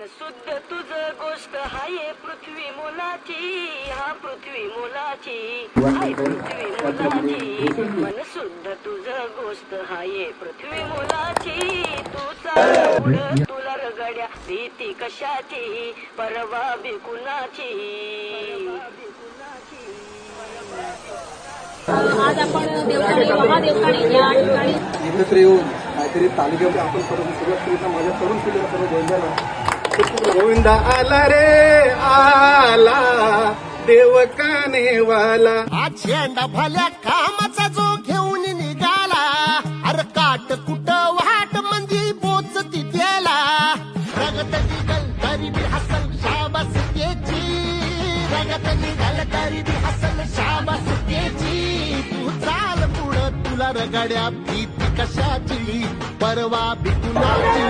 मन शुद्ध तुझ गोष्ट हाय पृथ्वी मोलाची. हा पृथ्वी मोलाची. हाय पृथ्वी मोलाची. मन शुद्ध तुझ गोष्ट हाय पृथ्वी मोलाची. तू चाल तुला रगड्या भीती कशाची? परवा बी कुणाची? आज आपण देवठाणे महादेवठाणे या ठिकाणी एकत्र येऊन काहीतरी तालुक्यामध्ये आपण करून सुरुवात करू माझ्या तरुण पिढीला सर्व गोविंदाला गोविंदा आला रे आला. देव कानेवाला. आज झेंडा भल्या कामाचा जो घेऊन निघाला अरे काट कुट वाट मंदी बोच तिथेला. रगत निघल तरी बी हसल शाबास त्याची रगत निघल तरी बी हसल शाबास त्याची तू चाल पुढं तुला रगड्या भीती कशाची? परवा बिकुनाची